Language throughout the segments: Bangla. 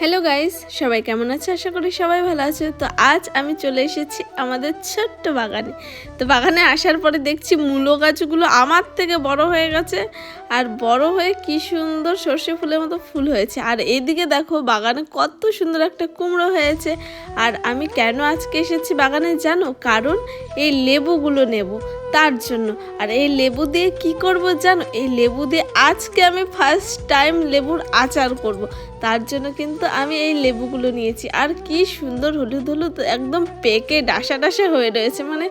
হ্যালো গাইস সবাই কেমন আছে? আশা করি সবাই ভালো আছে। তো আজ আমি চলে এসেছি আমাদের ছোট্ট বাগানে। তো বাগানে আসার পরে দেখছি মূলো গাছগুলো আমার থেকে বড় হয়ে গেছে। আর বড় হয়ে কি সুন্দর সর্ষে ফুলের মতো ফুল হয়েছে। আর এইদিকে দেখো বাগানে কত সুন্দর একটা কুমড়ো হয়েছে। আর আমি কেন আজকে এসেছি বাগানে জানো? কারণ এই লেবুগুলো নেব তার জন্য। আর এই লেবু দিয়ে কি করব জানো? এই লেবু দিয়ে আজকে আমি ফার্স্ট টাইম লেবুর আচার করব। তার জন্য কিন্তু আমি এই লেবুগুলো নিয়েছি। আর কি সুন্দর হলুদ হলুদ একদম পেকে ডাসা ডাসা হয়ে রয়েছে। মানে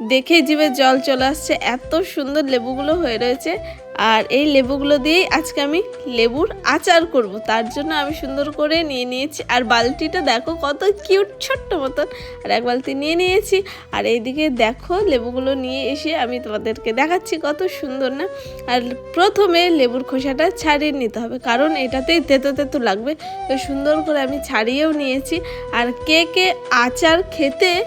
দেখে জিভে জল চলে আসছে। এত সুন্দর লেবুগুলো হয়ে রয়েছে। আর এই লেবুগুলো দিয়েই আজকে আমি লেবুর আচার করব। তার জন্য আমি সুন্দর করে নিয়ে নিয়েছি। আর বালতিটা দেখো কত কিউট ছোট্ট মতন। আর এক বালতি নিয়ে নিয়েছি। আর এইদিকে দেখো লেবুগুলো নিয়ে এসে আমি তোমাদেরকে দেখাচ্ছি কত সুন্দর না। আর প্রথমে লেবুর খোসাটা ছাড়িয়ে নিতে হবে। কারণ এটাতেই তেতো তেতো লাগবে। তো সুন্দর করে আমি ছাড়িয়েও নিয়েছি। আর কে কে আচার খেতে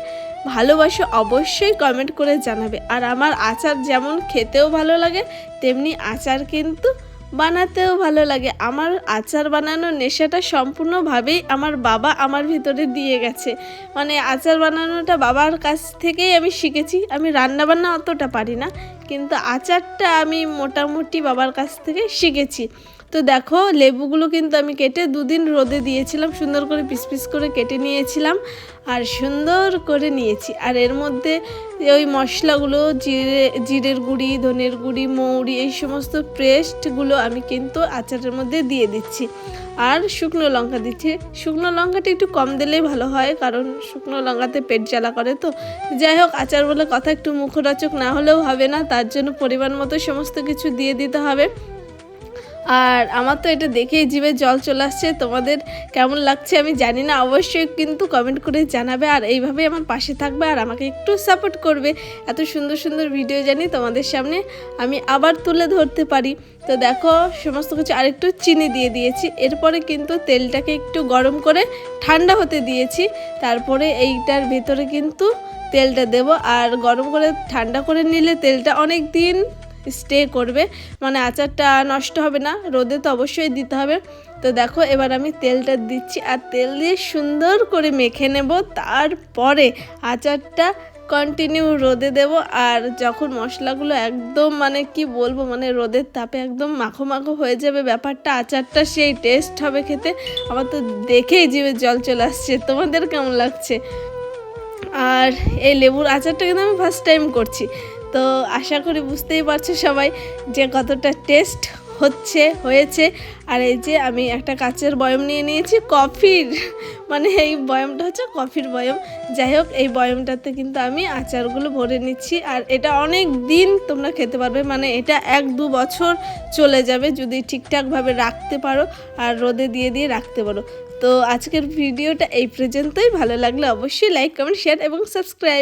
ভালোবাসো অবশ্যই কমেন্ট করে জানাবে। আর আমার আচার যেমন খেতেও ভালো লাগে, তেমনি আচার কিন্তু বানাতেও ভালো লাগে। আমার আচার বানানোর নেশাটা সম্পূর্ণভাবেই আমার বাবা আমার ভিতরে দিয়ে গেছে। মানে আচার বানানোটা বাবার কাছ থেকেই আমি শিখেছি। আমি রান্না বান্না অতটা পারি না, কিন্তু আচারটা আমি মোটামুটি বাবার কাছ থেকে শিখেছি। তো দেখো, লেবুগুলো কিন্তু আমি কেটে দুদিন রোদে দিয়েছিলাম, সুন্দর করে পিস পিস করে কেটে নিয়েছিলাম আর সুন্দর করে নিয়েছি। আর এর মধ্যে ওই মশলাগুলো, জিরে, জিরের গুঁড়ি, ধনের গুঁড়ি, মৌরি, এই সমস্ত পেস্টগুলো আমি কিন্তু আচারের মধ্যে দিয়ে দিচ্ছি। আর শুকনো লঙ্কা দিচ্ছি। শুকনো লঙ্কাটা একটু কম দিলেই ভালো হয়, কারণ শুকনো লঙ্কাতে পেট জ্বালা করে তো। যাই হোক, আচার বলে কথা একটু মুখরোচক না হলেও হবে না, তার জন্য পরিমাণ মতো সমস্ত কিছু দিয়ে দিতে হবে। আর আমার তো এটা দেখেই জিভে জল চলে আসছে। তোমাদের কেমন লাগছে আমি জানি না, অবশ্যই কিন্তু কমেন্ট করে জানাবে আর এইভাবেই আমার পাশে থাকবে আর আমাকে একটু সাপোর্ট করবে। এত সুন্দর সুন্দর ভিডিও জানি তোমাদের সামনে আমি আবার তুলে ধরতে পারি। তো দেখো, সমস্ত কিছু আরেকটু চিনি দিয়ে দিয়েছি। এরপরে কিন্তু তেলটাকে একটু গরম করে ঠান্ডা হতে দিয়েছি। তারপরে এইটার ভেতরে কিন্তু তেলটা দেব। আর গরম করে ঠান্ডা করে নিলে তেলটা অনেক দিন স্টে করবে। মানে আচারটা নষ্ট হবে না, রোদে তো অবশ্যই দিতে হবে। তো দেখো, এবার আমি তেলটা দিচ্ছি আর তেল দিয়ে সুন্দর করে মেখে নেব। তারপরে আচারটা কন্টিনিউ রোদে দেব আর যখন মশলাগুলো একদম মানে কি বলব মানে রোদের তাপে একদম মাখো মাখো হয়ে যাবে ব্যাপারটা, আচারটা সেই টেস্ট হবে খেতে। আমার তো দেখেই জিভে জল চলে আসছে। তোমাদের কেমন লাগছে? আর এই লেবুর আচারটা কিন্তু আমি ফার্স্ট টাইম করছি। তো আশা করি বুঝতেই পারছ সবাই যে কতটা টেস্ট হচ্ছে, হয়েছে। আর এই যে আমি একটা কাচের বয়ম নিয়ে নিয়েছি, কফির। মানে এই বয়মটা হচ্ছে কফির বয়ম। যাই হোক, এই বয়মটাতে কিন্তু আমি আচারগুলো ভরে নিচ্ছি। আর এটা অনেক দিন তোমরা খেতে পারবে মানে এটা এক দু বছর চলে যাবে যদি ঠিকঠাকভাবে রাখতে পারো আর রোদে দিয়ে দিয়ে রাখতে পারো। তো আজকের ভিডিওটা এই পর্যন্তই। ভালো লাগলে অবশ্যই লাইক কমেন্ট শেয়ার এবং সাবস্ক্রাইব